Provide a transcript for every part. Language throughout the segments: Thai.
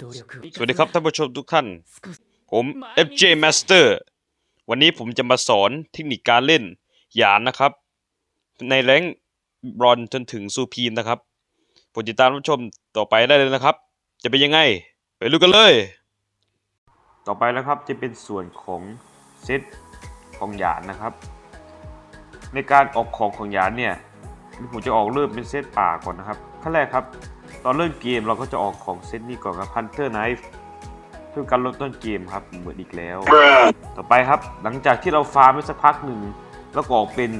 สวัสดีครับท่านผู้ชมทุกท่าน ผม FJ Master วันนี้ผมจะมาสอนเทคนิคการเล่นหยานนะครับ ในแรงค์บรอนจนถึงซูพีมนะครับโปรดติดตามรับชมต่อไปได้เลยนะครับ จะเป็นยังไง ไปดูกันเลย ต่อไปนะครับจะเป็นส่วนของเซตของหยานนะครับ ในการออกของของหยานเนี่ยผมจะออกเริ่มเป็นเซตป่าก่อนนะครับขั้นแรกครับ ตอนเริ่มเกมเราก็จะออกของเซตนี้ก่อนครับ Hunter Knife เพื่อการลดต้นเกมครับเหมือนอีกแล้ว ต่อไปครับหลังจากที่เราฟาร์มไปสักพักหนึ่งแล้วก็ออกเป็น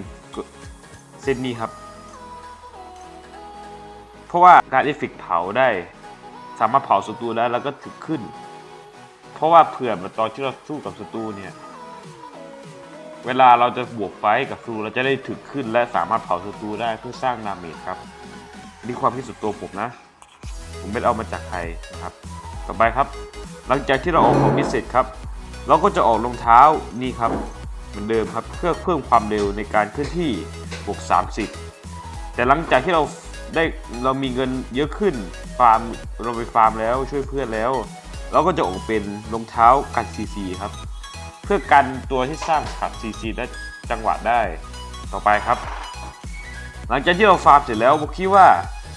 เซตนี้ครับ เพราะว่าการเอฟเฟกต์เผาได้ สามารถเผาศัตรูได้แล้วก็ถึกขึ้น เพราะว่าเผื่อมาตอนที่เราสู้กับศัตรูเนี่ยเวลาเราจะบวกไฟท์กับศัตรูเราจะได้ถึกขึ้นและสามารถเผาศัตรูได้เพื่อสร้างดาเมจครับนี่ความคิดส่วนตัวผมนะ ผมไม่เอามาจากใครนะครับ ต่อไปครับ หลังจากที่เราออกของพิเศษครับ เราก็จะออกรองเท้านี่ครับเหมือนเดิมครับเพื่อเพิ่มความเร็วในการเคลื่อนที่บวก30 แต่หลังจากที่เราได้เรามีเงินเยอะขึ้นฟาร์มเราไปฟาร์มแล้วช่วยเพื่อนแล้ว เราก็จะออกเป็นรองเท้ากัน CC ครับ เพื่อกันตัวที่สร้างขับ CC ได้จังหวะได้ต่อไปครับ หลังจากที่เราฟาร์มเสร็จแล้วผมคิดว่า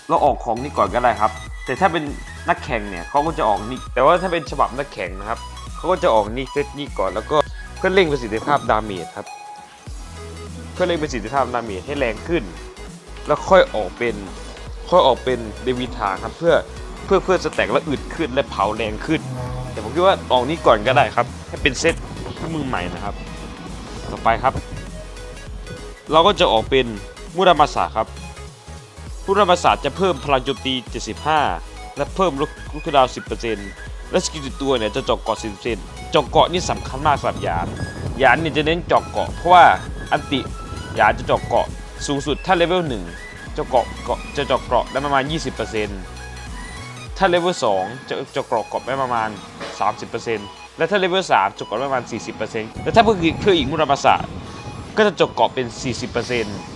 เราออกของนี่ก่อนก็ได้ครับ แต่ถ้าเป็นนักแข่งเนี่ยเขาก็จะออกนี่แต่ว่าถ้าเป็นฉบับนักแข่งนะครับเขาก็จะออกนี่เซตนี่ก่อนแล้วก็เพื่อเร่งประสิทธิภาพดาเมจครับ เพื่อเร่งประสิทธิภาพดาเมจให้แรงขึ้น แล้วค่อยออกเป็นค่อยออกเป็นเดวิทาครับเพื่อเพื่อเพื่อสแตกแล้วอึดขึ้นและเผาแรงขึ้น แต่ผมคิดว่าออกนี้ก่อนก็ได้ครับ ให้เป็นเซตที่มือใหม่นะครับ ต่อไปครับ เราก็จะออกเป็นมุรามาสาครับ มุรามาสาจะเพิ่มพลังโจมตี 75 และเพิ่มลูกดาว 10%และสกิลติดตัวเนี่ยจะเจาะเกาะ10%เจาะเกาะนี่สำคัญมากสำหรับยานยานเนี่ยจะเน้นเจาะเกาะเพราะว่าอันติยานจะเจาะเกาะสูงสุดถ้าเลเวล1จะเกาะเกาะจะเจาะเกาะได้ประมาณ 20%ถ้าเลเวล2จะจะเกาะเกาะได้ประมาณ 30%และถ้าเลเวล3จะเกาะได้ประมาณ 40%และถ้าเพิ่มอีกเพิ่มอีกมุรามาสาก็จะจบเกาะเป็น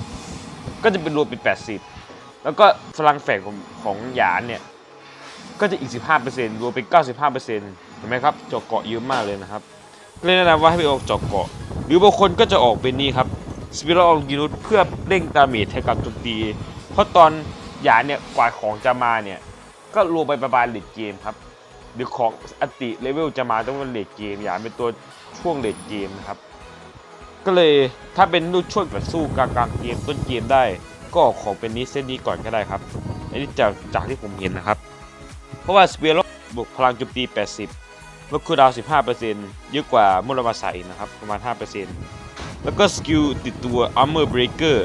40%ก็จะเป็นรวมเป็น 80 แล้วก็พลังแฝงของของหยานเนี่ย ก็จะอีก 15%รวมเป็น 95%เห็นไหมครับเจาะเกาะเยอะมากเลยนะครับเลยแนะนำว่าให้ไปออกเจาะเกาะ หรือบางคนก็จะออกเป็นนี่ครับสปิรัลออกินุสเพื่อเร่งดาเมจให้กับโจมตี เพราะตอนหยานเนี่ยกว่าของจะมาเนี่ย ก็รวมไปประมาณเลดเกมครับ หรือของอติเลเวลจะมาต้องเป็นเลดเกมหยานเป็นตัวช่วงเลดเกมนะครับ ก็เลยถ้าเป็นลูกช่วยแบบสู้กลางกลางเกมต้นเกมได้ ก็ของเป็นนี้เส้นนี้ก่อนก็ได้ครับ อันนี้จากจากที่ผมเห็นนะครับ เพราะว่าสเปียร์บวกพลังโจมตี 80ลดคูลดาวน์15%เยอะกว่ามุรามาใสนะครับ ประมาณ 5%แล้วก็สกิลติดตัว Armor Breaker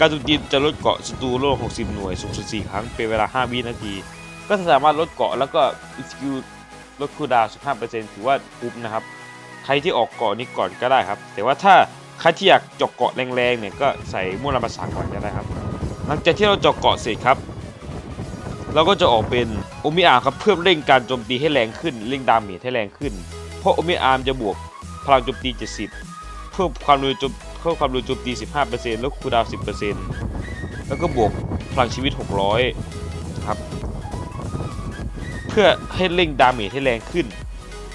การโจมตีจะลดเกาะศัตรูโลก 60 หน่วย สูงสุด 4 ครั้ง เป็นเวลา 5 วินาที ก็สามารถลดเกาะแล้วก็สกิลลดคูลดาวน์15%ถือว่าคุ้มนะครับ ใครที่ออกเกาะนี้ก่อนก็ได้ครับ แต่ว่าถ้าใครที่อยากจาะเกาะแรงๆเนี่ยก็ใส่มูลมาสาก่อนก็ได้ครับ หลังจากที่เราเจาะเกาะเสร็จครับ เราก็จะออกเป็นโอมิอาร์ครับเพื่อเร่งการโจมตีให้แรงขึ้นเร่งดาเมจให้แรงขึ้น เพราะโอมิอาร์มจะบวกพลังโจมตี 70 เพิ่มความเร็วโจมเพิ่มความเร็วโจมตี 15%แล้วคูลดาวน์10%แล้วก็บวกพลังชีวิต 600ครับเพื่อให้เร่งดาเมจให้แรงขึ้น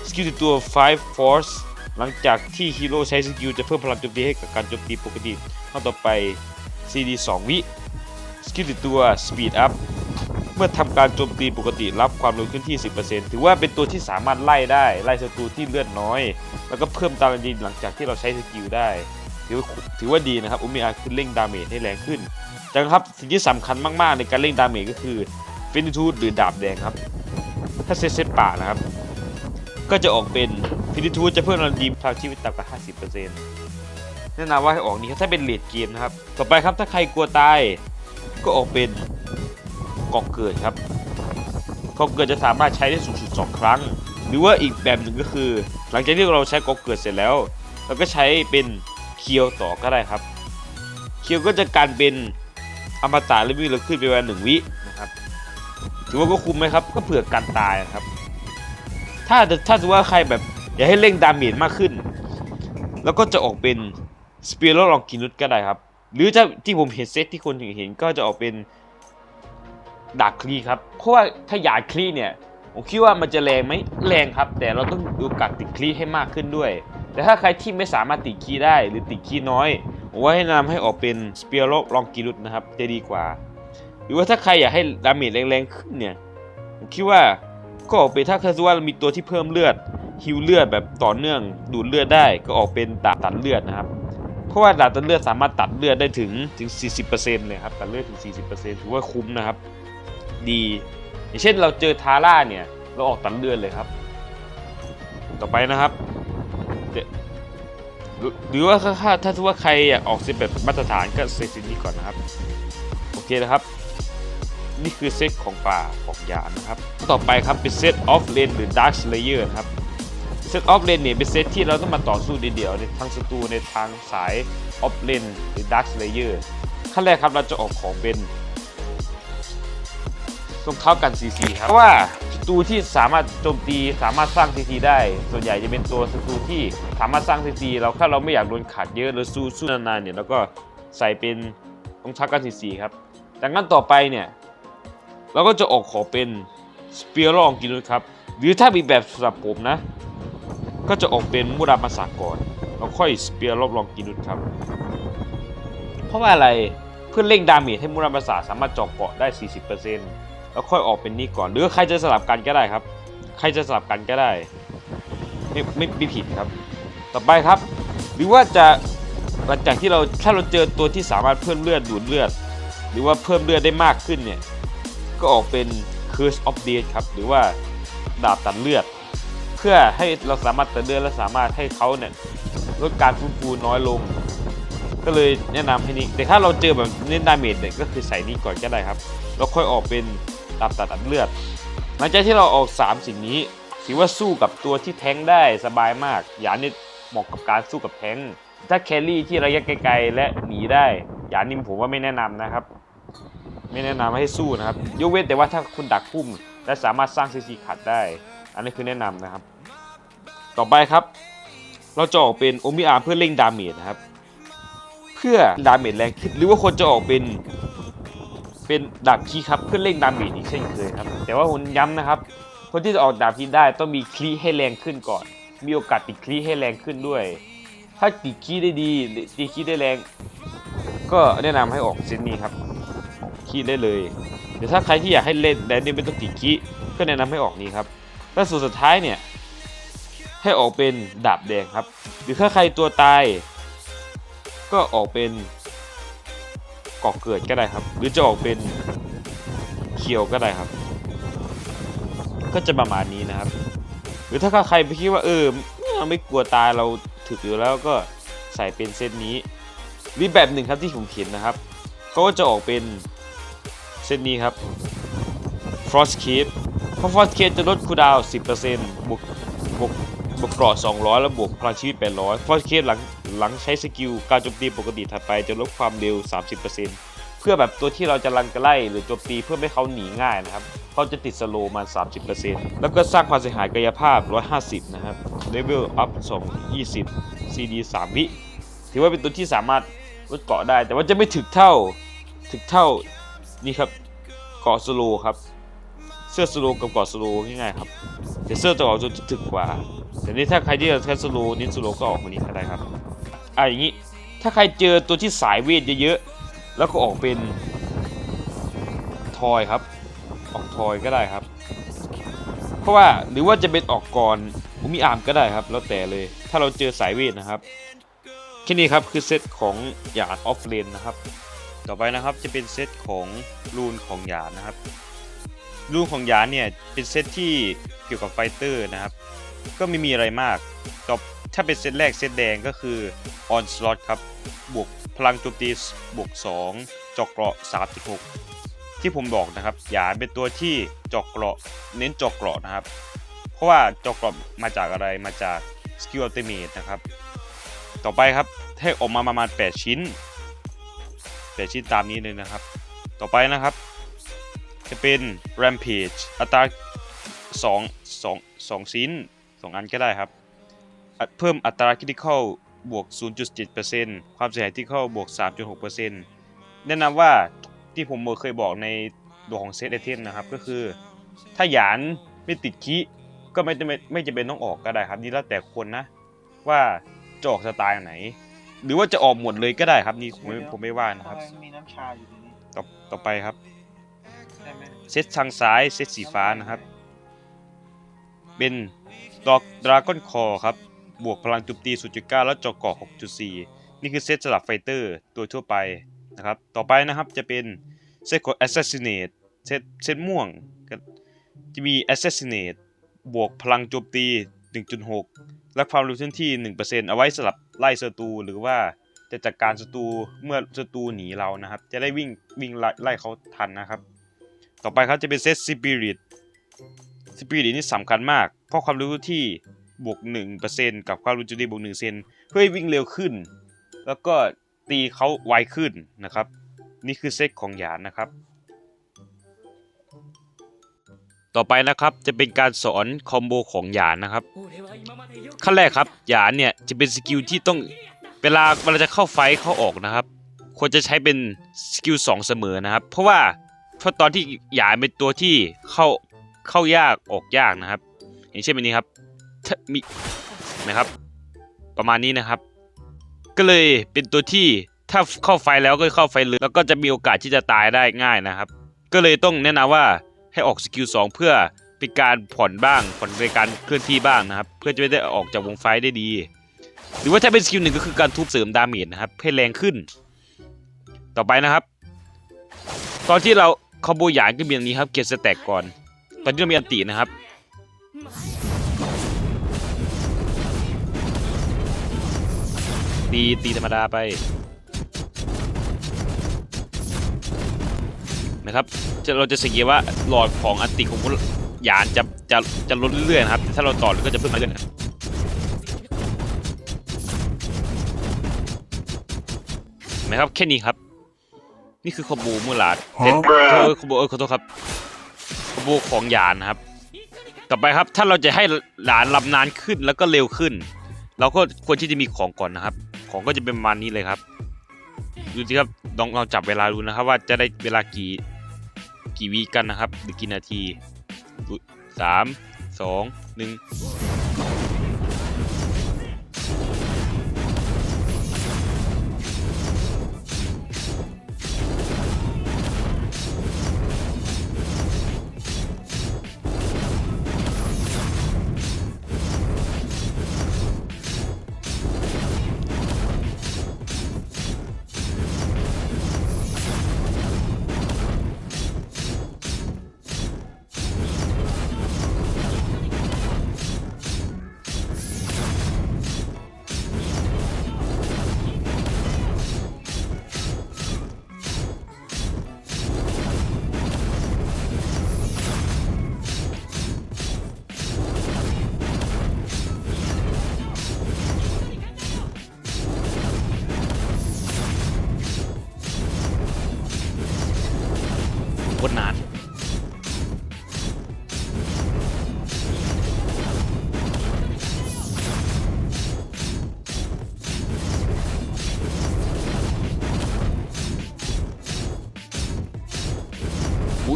สกิลติดตัว 5 Force หลังจากที่ฮีโร่ใช้สกิลจะเพิ่มพลังโจมตีให้กับการโจมตีปกติข้อต่อไป CD 2 วิ สกิลติดตัว Speed Up เมื่อทำการโจมตีปกติรับความเร็วขึ้นที่ 10%ถือว่าเป็นตัวที่สามารถไล่ได้ ไล่ศัตรูที่เลือดน้อย แล้วก็เพิ่มตามดินหลังจากที่เราใช้สกิลได้ถือว่าถือว่าดีนะครับอุมิอาคือเร่งดาเมจให้แรงขึ้นจังครับสิ่งที่สำคัญมากๆในการเร่งดาเมจก็คือฟินิทูดหรือดาบแดงครับ ถ้าเซตเซตป่านะครับ ก็จะออกเป็นฟินิทูดจะเพิ่มระดีมทางชีวิตต่ำกว่า50%แนะนำว่าให้ออกนี้ถ้าเป็นเลดเกมนะครับ ต่อไปครับถ้าใครกลัวตาย ก็ออกเป็นกอกเกิดครับกอกเกิดจะสามารถใช้ได้สูงสุด 2 ครั้ง หรือว่าอีกแบบหนึ่งก็คือ หลังจากที่เราใช้กอกเกิดเสร็จแล้วเราก็ใช้เป็นเคียวต่อก็ได้ครับ เคียวก็จะการเป็นอมตะและวิ่งเร็วขึ้นไปวันหนึ่งวินะครับถือว่าก็คุ้มไหมครับก็เผื่อกันตายครับ ถ้าถ้าสมมติว่าใครแบบอยากให้เร่งดาเมจมากขึ้น แล้วก็จะออกเป็นสเปียร์ลองกินุสก็ได้ครับ หรือจะที่ผมเห็นเซตที่คนถึงเห็นก็จะออกเป็นดาร์คคลีครับ เพราะว่าถ้าหยาดคลีเนี่ยผมคิดว่ามันจะแรงไหมแรงครับ แต่เราต้องดูกักติดคลีให้มากขึ้นด้วย แต่ถ้าใครที่ไม่สามารถติดคลีได้หรือติดคลีน้อยผมว่าให้นำให้ออกเป็นสเปียโรลองกิรุตนะครับจะดีกว่า หรือว่าถ้าใครอยากให้ดาเมจแรงๆขึ้นเนี่ยผมคิดว่าก็ออกเป็นถ้าเคยว่ามีตัวที่เพิ่มเลือดฮิวเลือดแบบต่อเนื่องดูดเลือดได้ก็ออกเป็นดาบตัดเลือดนะครับ เพราะว่าดาบตัดเลือดสามารถตัดเลือดได้ถึงถึง 40%เลยครับตัดเลือดถึง 40%ถือว่าคุ้มนะครับ ดีอย่างเช่นเราเจอทาร่าเนี่ยเราออกตัดเลือดเลยครับ ต่อไปนะครับหรือว่าถ้าถ้าถ้าว่าใครอยากออกเซตแบบมาตรฐานก็เซตนี้ก่อนนะครับ โอเคนะครับ นี่คือเซตของป่าของยานนะครับ ต่อไปครับเป็นเซตออฟเลนหรือ Dark Slayer นะครับ ซตออฟเลนเนี่ยเป็นเซตที่เราต้องมาต่อสู้เดียวในทางศัตรูในทางสายออฟเลนหรือ Dark Slayer ขั้นแรกครับเราจะออกของเป็นรงเท้ากัน CC ครับเพราะว่าศัตรูที่สามารถโจมตีสามารถสร้าง CC ได้ ส่วนใหญ่จะเป็นตัวศัตรูที่สามารถสร้าง CC เราถ้าเราไม่อยากโดนขัดเยอะหรือสู้สู้นานๆเนี่ยเราก็ใส่เป็นรองเท้ากัน CC ครับจากนั้นต่อไปเนี่ยเราก็จะออกขอเป็นสเปียร์ลองกินครับ หรือถ้ามีแบบสำหรับผมนะ ก็จะออกเป็นมุรามาสากก่อนแล้วค่อยสเปียร์ลองกินุดครับ เพราะว่าอะไรเพื่อเร่งดาเมจให้มุรามาสาสามารถเจาะเกาะได้ 40%แล้วค่อยออกเป็นนี่ก่อน หรือใครจะสลับกันก็ได้ครับ ใครจะสลับกันก็ได้ ไม่ไม่ไม่ผิดครับ ต่อไปครับ หรือว่าจะหลังจากที่เราถ้าเราเจอตัวที่สามารถเพิ่มเลือดดูดเลือด หรือว่าเพิ่มเลือดได้มากขึ้นเนี่ยก็ออกเป็น Curse of Death ครับ หรือว่าดาบตัดเลือด พื่อให้เราสามารถตัดเลือดและสามารถให้เขาเนี่ยลดการฟื้นฟูน้อยลง ก็เลยแนะนำให้นี้แต่ถ้าเราเจอแบบเน้นดาเมจเนี่ยก็คือใส่นี้ก่อนก็ได้ครับแล้วค่อยออกเป็นดาบตัดเลือดหลังจากที่เราออก 3 สิ่งนี้ถือว่าสู้กับตัวที่แท้งได้สบายมาก ยานี่เหมาะกับการสู้กับแท้ง ถ้าแครี่ที่ระยะไกลๆและหนีได้ ยานี่ผมว่าไม่แนะนำนะครับ ไม่แนะนำให้สู้นะครับ ยกเว้นแต่ว่าถ้าคุณดักพุ่มและสามารถสร้างซีซีขัดได้ อันนี้คือแนะนำนะครับ ต่อไปครับ เราจะออกเป็นโอมิอาร์เพื่อเร่งดาเมจนะครับ เพื่อดาเมจแรงขึ้นหรือว่าคนจะออกเป็น เป็นดาบคีครับเพื่อเร่งดาเมจอีกเช่นเคยครับ แต่ว่าผมย้ำนะครับ คนที่จะออกดาบคีได้ต้องมีคลีให้แรงขึ้นก่อน มีโอกาสติดคลีให้แรงขึ้นด้วย ถ้าติดคลีได้ดีติดคลีได้แรง ก็แนะนำให้ออกเซตนี้ครับคีได้เลยเดี๋ยวถ้าใครที่อยากให้เล่นแดนนี่ไม่ต้องติดคีก็แนะนำให้ออกนี้ครับและส่วนสุดท้ายเนี่ย ให้ออกเป็นดาบแดงครับ หรือถ้าใครตัวตาย ก็ออกเป็นก่อเกิดก็ได้ครับ หรือจะออกเป็นเคียวก็ได้ครับ ก็จะประมาณนี้นะครับ หรือถ้าใครไปคิดว่าเออเราไม่กลัวตายเราถึกอยู่แล้วก็ใส่เป็นเซตนี้หรือแบบหนึ่งครับที่ผมเห็นนะครับเขาก็จะออกเป็นเซตนี้ครับ Frost Cape เพราะ Frost Cape จะลดคูดาว 10%บวกบวก บวกเกราะ200 แล้วบวกพลังชีวิต 800 Frost Cape หลังหลังใช้สกิลการโจมตีปกติถัดไปจะลดความเร็ว 30%เพื่อแบบตัวที่เราจะรังกระไล่หรือโจมตีเพื่อไม่ให้เขาหนีง่ายนะครับเขาจะติดสโลว์มา 30%แล้วก็สร้างความเสียหายกายภาพ 150 นะครับ Level Up 2 20 CD 3 วิถือว่าเป็นตัวที่สามารถลดเกาะได้ แต่ว่าจะไม่ถึกเท่าถึกเท่านี่ครับเกาะสโลครับเสื้อสโลกับเกาะสโลง่ายๆครับแต่เสื้อตัวออกจะถึกกว่า แต่นี่ถ้าใครที่จะใช้สโลน้นสโลก็ออกมานี้ก็ได้ครับอะอย่างนี้ถ้าใครเจอตัวที่สายเวทเยอะๆแล้วก็ออกเป็นทอยครับ ออกทอยก็ได้ครับ เพราะว่าหรือว่าจะเป็นออกก่อนผมมีอาร์มก็ได้ครับ แล้วแต่เลย ถ้าเราเจอสายเวทนะครับแค่นี้ครับคือเซตของหยาดออฟเลนนะครับ ต่อไปนะครับจะเป็นเซตของรูนของหยาดนะครับรูนของหยาดเนี่ยเป็นเซตที่เกี่ยวกับไฟเตอร์นะครับ ก็ไม่มีอะไรมากต่อถ้าเป็นเซตแรกเซตแดงก็คือออนสล็อตครับ บวกพลังโจมตีบวก 2 จอกเกราะ 3.6 ที่ผมบอกนะครับ หยาเป็นตัวที่จอกเกราะ เน้นจอกเกราะนะครับ เพราะว่าจอกเกราะมาจากอะไรมาจากสกิลอัลติเมทนะครับ ต่อไปครับให้ออกมาประมาณ 8 ชิ้น 8 ชิ้นตามนี้เลยนะครับ ต่อไปนะครับ จะเป็น Rampage อัตรา2 2 2ชิ้น 2อันก็ได้ครับอะเพิ่มอัตรา Critical บวก 0.7%ความเสียหายที่เข้าบวก 3.6%แนะนำว่าที่ผมเคยบอกในตัวของเซตไอเทมนะครับ ก็คือ ถ้าหยานไม่ติดคีก็ไม่จำเป็นไม่จำเป็นต้องออกก็ได้ครับ นี่แล้วแต่คนนะ ว่าจะออกสไตล์ไหน หรือว่าจะออกหมดเลยก็ได้ครับนี่ผมไม่ผมไม่ว่านะครับทำไมมีน้ำชาอยู่ในนี้ต่อต่อไปครับได้ไหมเซตทางซ้ายเซตสีฟ้านะครับ เป็นดอกดราก้อนคอครับ บวกพลังจุบตี 0.9 แล้วจอกเกาะ6.4 นี่คือเซตสลับไฟเตอร์ตัวทั่วไปนะครับ ต่อไปนะครับจะเป็นเซตของ Assassinate เซตเซตม่วงจะมี Assassinate บวกพลังโจมตี 1.6 และความเร็วเคลื่อนที่ 1%เอาไว้สลับไล่ศัตรูหรือว่าจะจัดการศัตรูเมื่อศัตรูหนีเรานะครับ จะได้วิ่งวิ่งไล่ไล่เขาทันนะครับ ต่อไปครับจะเป็นเซต Spirit Spirit นี่สำคัญมาก เพราะความรู้ที่บวก 1%กับความรู้จุดดีบวก1เซนเพื่อให้วิ่งเร็วขึ้น แล้วก็ตีเขาไวขึ้นนะครับ นี่คือเซ็ตของหยานนะครับ ต่อไปนะครับจะเป็นการสอนคอมโบของหยานนะครับ ขั้นแรกครับหยานเนี่ยจะเป็นสกิลที่ต้องเวลาเวลาจะเข้าไฟเข้าออกนะครับ ควรจะใช้เป็นสกิลสองเสมอนะครับ เพราะว่าเพราะตอนที่หยานเป็นตัวที่เข้า เข้ายากออกยากนะครับ อย่างเช่นแบบนี้ครับมีนะครับ ประมาณนี้นะครับ ก็เลยเป็นตัวที่ถ้าเข้าไฟแล้วก็เข้าไฟเลยแล้วก็จะมีโอกาสที่จะตายได้ง่ายนะครับ ก็เลยต้องแนะนำว่าให้ออกสกิล2เพื่อเป็นการผ่อนบ้างผ่อนในการเคลื่อนที่บ้างนะครับ เพื่อจะได้ออกจากวงไฟได้ดี หรือว่าถ้าเป็นสกิลหนึ่งก็คือการทุบเสริมดาเมจนะครับให้แรงขึ้น ต่อไปนะครับ ตอนที่เราคอมโบหยางก็มีอย่างนี้ครับเกตสแต็กก่อน ตอนที่เรามีอันตินะครับ ตีตีธรรมดาไป นะครับจะเราจะสังเกตว่าหลอดของอันติของพวกยานจะจะจะลดเรื่อยๆนะครับแต่ถ้าเราต่อก็จะเพิ่มมาเรื่อยๆนะครับเห็นะครับแค่นี้ครับ นี่คือคอมโบมูลาดเด็ดเออคอมโบเออขอโทษครับคอมโบของยานนะครับ ต่อไปครับถ้าเราจะให้หลานลำนานขึ้นแล้วก็เร็วขึ้น เราก็ควรที่จะมีของก่อนนะครับ ของก็จะเป็นประมาณนี้เลยครับ ดูสิครับลองลองจับเวลาดูนะครับ ว่าจะได้เวลากี่กี่วิกันนะครับ หรือกี่นาทีสามสองหนึ่ง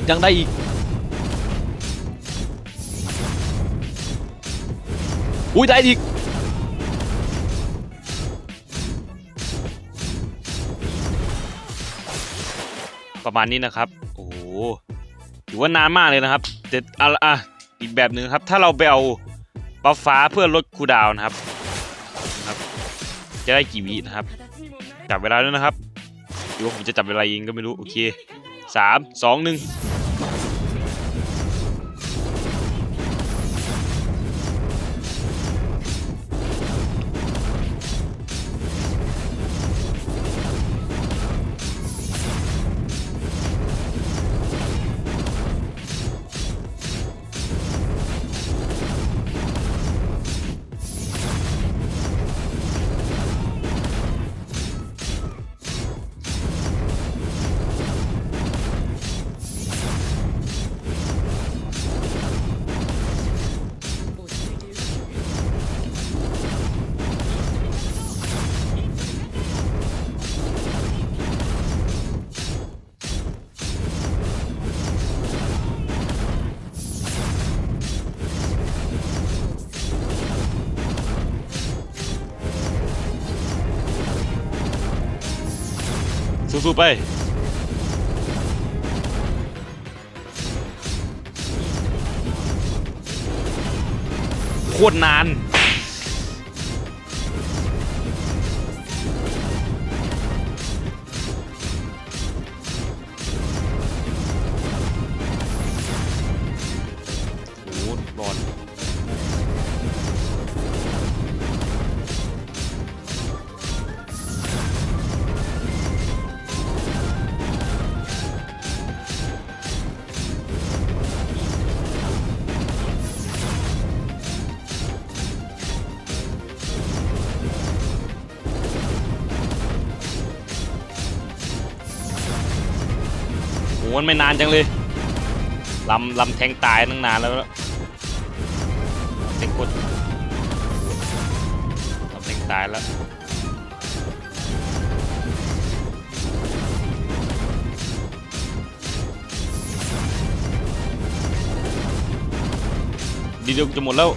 ยังได้อีกอุ้ยได้อีกประมาณนี้นะครับ โอ้โหถือว่านานมากเลยนะครับแต่อะอะอีกแบบหนึ่งครับ ถ้าเราไปเอาบัฟฟ้าเพื่อลดคูดาวนะครับครับ จะได้กี่วินะครับ จับเวลาด้วยนะครับหรือว่าผมจะจับเวลาเองก็ไม่รู้ โอเค สาม สู้ไปโคตรนาน มันไม่นานจังเลยลำลำแทงตายตั้งนานแล้วเต็งกดลำแทงตายแล้วดีเดียวจะหมดแล้ว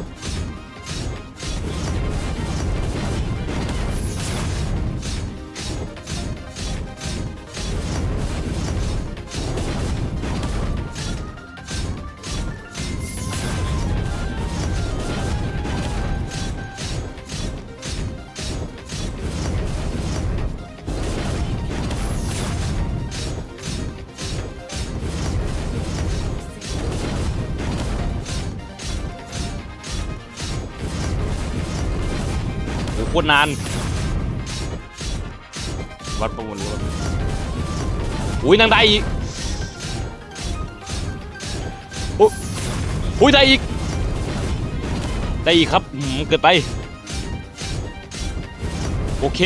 อุ้ยนางได้อีกโอ้อุ้ยได้อีก ได้อีกครับอืมเกิดไป โอเค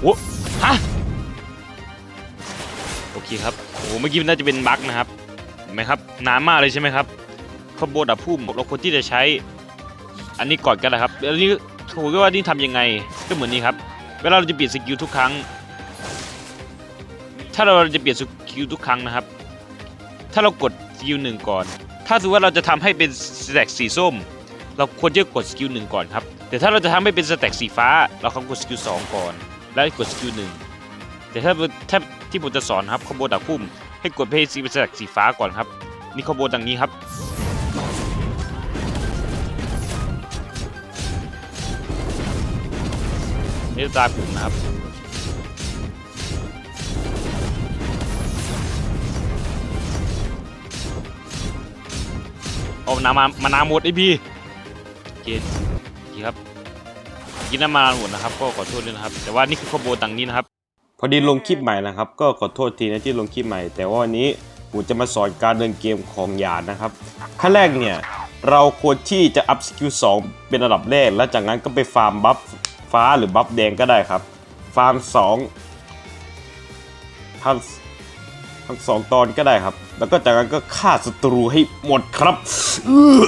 โอ้ฮะโอเคครับโอ้เมื่อกี้น่าจะเป็นบั๊กนะครับเห็นไหมครับนานมากเลยใช่ไหมครับขบวนดับพุ่มเราควรที่จะใช้ อันนี้ก่อนกันนะครับอันนี้ถูกว่านี่ทำยังไงก็เหมือนนี้ครับ เวลาเราจะเปลี่ยนสกิลทุกครั้ง ถ้าเราจะเปลี่ยนสกิลทุกครั้งนะครับ ถ้าเรากดสกิลหนึ่งก่อน ถ้าสมมติว่าเราจะทำให้เป็นสแต็กสีส้ม เราควรจะกดสกิลหนึ่งก่อนครับ แต่ถ้าเราจะทำให้เป็นสแต็กสีฟ้า เราควรกดสกิลสองก่อน แล้วกดสกิลหนึ่งแต่ถ้าถ้าที่ผมจะสอนครับคอมโบดักพุ่มให้กดเพย์ซีเป็นสแต็กสีฟ้าก่อนครับ นี่คอมโบดังนี้ครับนี่ตาผมนะครับ เอาน้ำมามานาหมดไอพี่เคโอเครับกินน้ำมานาวหมดนะครับ ก็ขอโทษด้วยนะครับ แต่ว่านี่คือคอโบตังนี้นะครับ พอดีลงคลิปใหม่นะครับ ก็ขอโทษทีนะที่ลงคลิปใหม่ แต่ว่าวันนี้ผมจะมาสอนการเดินเกมของหยาดนะครับขั้นแรกเนี่ยเราควรที่จะอัพสกิล2เป็นระดับแรก แล้วจากนั้นก็ไปฟาร์มบัฟฟ้าหรือบัฟแดงก็ได้ครับ ฟาร์ม2ทำ ทั้งสองตอนก็ได้ครับ แล้วก็จากนั้นก็ฆ่าศัตรูให้หมดครับเออ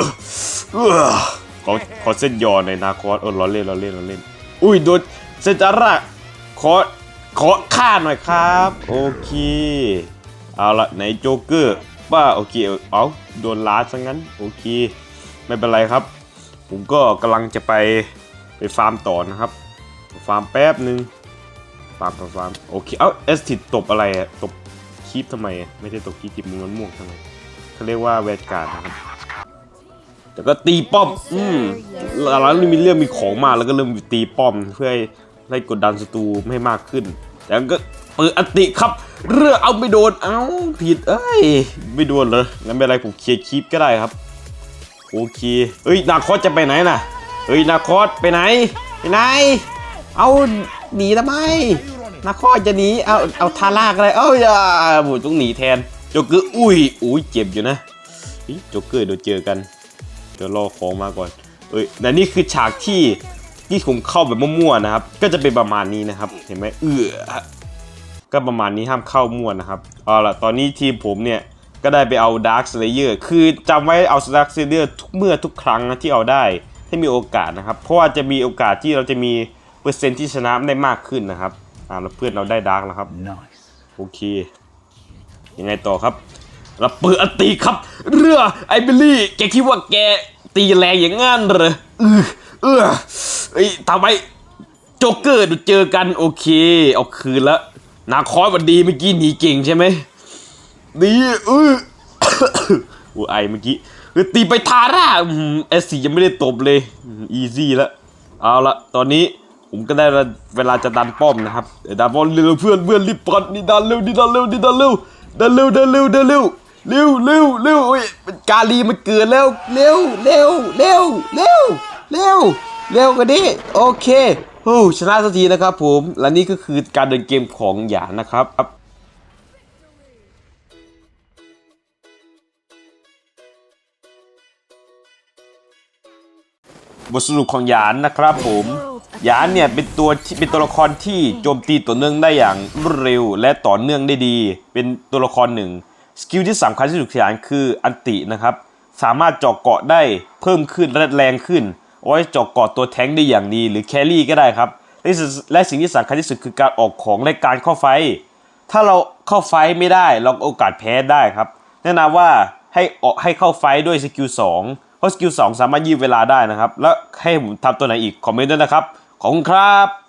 เออขอขอเส้นยอในนาคอสเออล้อเล่นล้อเล่นล้อเล่น อุ้ยโดนเซนจาระขอขอค่าหน่อยครับ โอเค เอาละไหนโจ๊กเกอร์ป้าโอเคเอาโดนล้าซะงั้น โอเค ไม่เป็นไรครับ ผมก็กำลังจะไปไปฟาร์มต่อนะครับ ฟาร์มแป๊บหนึ่งฟาร์มฟาร์มฟาร์มโอเค เอ้าเอสติดตบอะไรตบ คีปทำไม ไม่ใช่ตบคีปติดมือมันม่วงทำไมเขาเรียกว่าแวดการ์ดนะครับแต่ก็ตีป้อม อืมแล้วมีเรื่องมีของมาแล้วก็เริ่มตีป้อมเพื่อให้ไล่กดดันศัตรูไม่มากขึ้น แต่ก็เปิดอันติครับ เรือเอาไม่โดน เอ้าผิด เอ้ย ไม่โดนเลยงั้นไม่เป็นไรผมเคลียร์คลิปก็ได้ครับ โอเค เฮ้ย นาคอสจะไปไหนน่ะ เฮ้ย นาคอสไปไหน ไปไหน เอาหนีทำไม นาคอจะหนีเอาเอาทาร่าก็ได้เอ้าอย่าบุต้องหนีแทนโจเกอร์อุ้ยอุ้ยเจ็บอยู่นะโจเกอร์เดี๋ยวเจอกันเดี๋ยวรอของมาก่อนเอ้ยแต่นี่คือฉากที่ที่ผมเข้าแบบมั่วๆนะครับ ก็จะเป็นประมาณนี้นะครับ เห็นไหมเออก็ประมาณนี้ห้ามเข้ามั่วนะครับเอาล่ะตอนนี้ทีมผมเนี่ยก็ได้ไปเอา Dark Slayer คือจำไว้เอา Dark Slayer ทุกเมื่อทุกครั้งนะที่เอาได้ให้มีโอกาสนะครับ เพราะว่าจะมีโอกาสที่เราจะมีเปอร์เซ็นต์ที่ชนะได้มากขึ้นนะครับ อ่าแล้วเพื่อนเราได้ Dark แล้วครับโอเค ยังไงต่อครับเราเปิดอันตีครับ เรือไอเบลลี่แกคิดว่าแกตีแรงอย่างงั้นเหรอเออเออเอ้ยทำไมโจ๊กเกอร์ดูเจอกันโอเค เอาคืนละนาคอยวันดีเมื่อกี้หนีเก่งใช่ไหมนี่เอออูไอเมื่อกี้เออตีไปทาร่าเอสซียังไม่ได้ตบเลย อีซี่ละเอาละตอนนี้ ผมก็ได้เวลาจะดันป้อมนะครับเดี๋ยวดันป้อมเร็วเพื่อนเพื่อนรีบปัดนี่ดันเร็วนี่ดันเร็วนี่ดันเร็วดันเร็วดันเร็วดันเร็วเร็วเร็วเร็วโอ้ยกาลีมันเกิดแล้วเร็วเร็วเร็วเร็วเร็วเร็วกันดิโอเคโอ้ชนะสักทีนะครับผมและนี่ก็คือการเดินเกมของหยานนะครับบทสรุปของหยานนะครับผม หยานเนี่ยเป็นตัวเป็นตัวละครที่โจมตีต่อเนื่องได้อย่างรวดเร็ว และต่อเนื่องได้ดี เป็นตัวละครหนึ่งสกิลที่สำคัญที่สุดของหยานคืออันตินะครับ สามารถเจาะเกาะได้เพิ่มขึ้นและแรงขึ้นเอาไว้เจาะเกาะตัวแท้งได้อย่างดีหรือแครี่ก็ได้ครับและสิ่งที่สำคัญที่สุดคือการออกของและการเข้าไฟ ถ้าเราเข้าไฟไม่ได้เราโอกาสแพ้ได้ครับแนะนำว่าให้ออกให้เข้าไฟด้วยสกิล2เพราะสกิล2สามารถยืดเวลาได้นะครับ แล้วให้ผมทำตัวไหนอีก คอมเมนต์ด้วยนะครับ ขอบคุณครับ